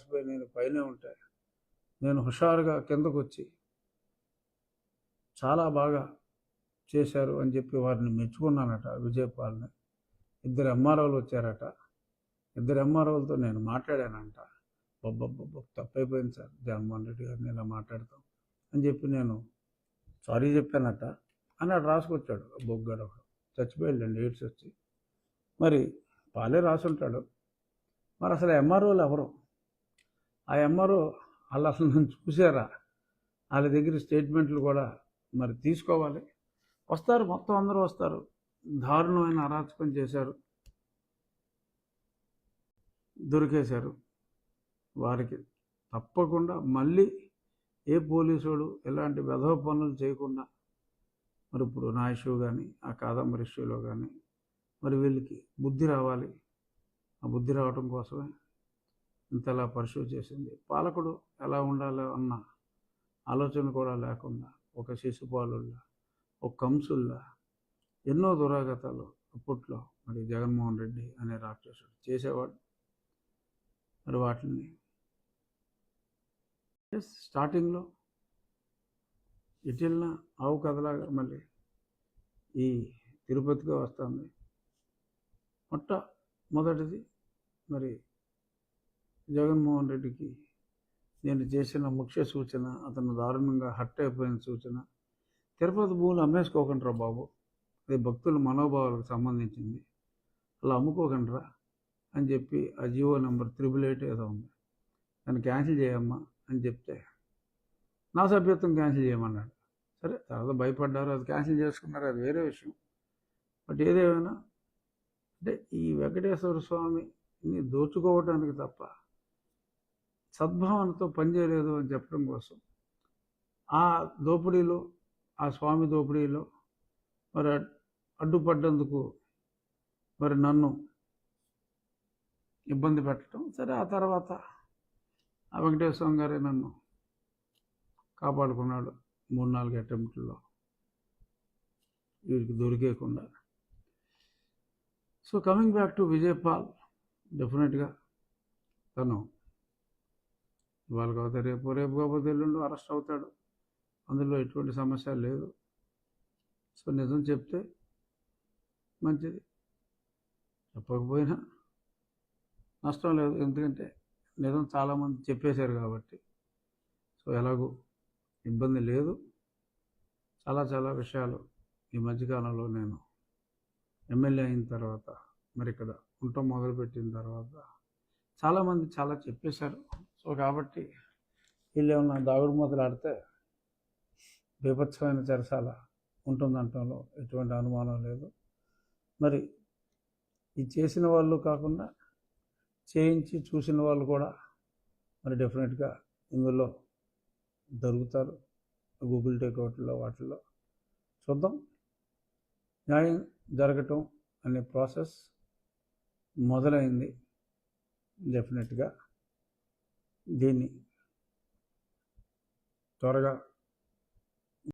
రాసిపోయి నేను పైనే ఉంటే. నేను హుషారుగా కిందకు వచ్చి చాలా బాగా చేశారు అని చెప్పి వారిని మెచ్చుకున్నానట విజయపాల్ని. ఇద్దరు ఎంఆర్ఓలు వచ్చారట. ఇద్దరు ఎంఆర్ఓలతో నేను మాట్లాడానంట. బొబ్బబ్బొబ్బ తప్పైపోయింది సార్. జగన్మోహన్ రెడ్డి గారిని ఇలా మాట్లాడతాం అని చెప్పి నేను సారీ చెప్పానట అని అటు రాసుకొచ్చాడు బొగ్గాడు ఒకడు చచ్చిపోయాడండి ఎయిడ్స్ వచ్చి మరి పాలే రాసుంటాడు. మరి అసలు ఎంఆర్ఓలు ఎవరు? ఆ ఎంఆర్ఓ వాళ్ళు అసలు నన్ను చూసారా వాళ్ళ దగ్గర స్టేట్మెంట్లు కూడా మరి తీసుకోవాలి. వస్తారు మొత్తం అందరూ వస్తారు. దారుణమైన అరాచకం చేశారు. దొరికేశారు. వారికి తప్పకుండా మళ్ళీ ఏ పోలీసుడు ఎలాంటి వెధవ పనులు చేయకుండా మరి ఇప్పుడు నా ఇష్యూ కానీ ఆ కాదంబరి ఇష్యూలో కానీ మరి వీళ్ళకి బుద్ధి రావాలి. ఆ బుద్ధి రావటం కోసమే ఇంతలా పరిశోధ చేసింది. పాలకుడు ఎలా ఉండాలో అన్న ఆలోచన కూడా లేకుండా ఒక శిశుపాలుల్లా ఒక కంసుల్లా ఎన్నో దురాగతాలు అప్పట్లో మరి జగన్మోహన్ రెడ్డి అనే రాక్షసుడు చేసేవాడు. మరి వాటిని ఎస్ స్టార్టింగ్లో ఎటిల్న ఆవు కథలాగా మళ్ళీ ఈ తిరుపతిగా వస్తుంది. మొట్ట మొదటిది మరి జగన్మోహన్ రెడ్డికి నేను చేసిన ముఖ్య సూచన అతను దారుణంగా హట్ అయిపోయిన సూచన. తిరుపతి భూములు అమ్మేసుకోకండిరా బాబు. అది భక్తుల మనోభావాలకు సంబంధించింది. అలా అమ్ముకోకండిరా అని చెప్పి ఆ జియో నెంబర్ త్రిబుల్ ఎయిట్ ఏదో ఉంది. దాన్ని క్యాన్సిల్ చేయమ్మా అని చెప్తే నా సభ్యత్వం క్యాన్సిల్ చేయమన్నాడు. సరే తర్వాత భయపడ్డారు అది క్యాన్సిల్ చేసుకున్నారు అది వేరే విషయం. బట్ ఏదేమైనా అంటే ఈ వెంకటేశ్వర స్వామిని దోచుకోవటానికి తప్ప సద్భావనతో పనిచేయలేదు అని చెప్పడం కోసం ఆ దోపిడీలో ఆ స్వామి దోపిడీలో మరి అడ్డుపడ్డందుకు మరి నన్ను ఇబ్బంది పెట్టడం సరే ఆ తర్వాత ఆ వెంకటేశ్వరం గారే నన్ను కాపాడుకున్నాడు మూడు నాలుగు అటెంప్ట్లో వీరికి దొరికేయకుండా. So coming back to Vijaypal డెఫినెట్గా తను ఇవాళ కాకపోతే రేపు రేపు కాకపోతే ఎల్లుండి అరెస్ట్ అవుతాడు. అందులో ఎటువంటి సమస్య లేదు. సో నిజం చెప్తే మంచిది. చెప్పకపోయినా నష్టం లేదు. ఎందుకంటే నిజం చాలామంది చెప్పేశారు కాబట్టి. సో ఎలాగో ఇబ్బంది లేదు. చాలా చాలా విషయాలు ఈ మధ్యకాలంలో నేను ఎమ్మెల్యే అయిన తర్వాత మరి ఇక్కడ ఉండటం మొదలుపెట్టిన తర్వాత చాలామంది చాలా చెప్పేశారు. సో కాబట్టి వీళ్ళు ఏమన్నా దాగుడు మూతలు ఆడితే బీభత్సమైన చెరసాల ఉంటుందంటంలో ఎటువంటి అనుమానం లేదు. మరి ఇది చేసిన వాళ్ళు కాకుండా చేయించి చూసిన వాళ్ళు కూడా మరి డెఫినెట్గా ఇందులో దొరుకుతారు. గూగుల్ టేక్అవుట్లో వాటిల్లో. చూద్దాం. న్యాయం జరగటం అనే ప్రాసెస్ మొదలైంది. డెఫినెట్గా దీన్ని త్వరగా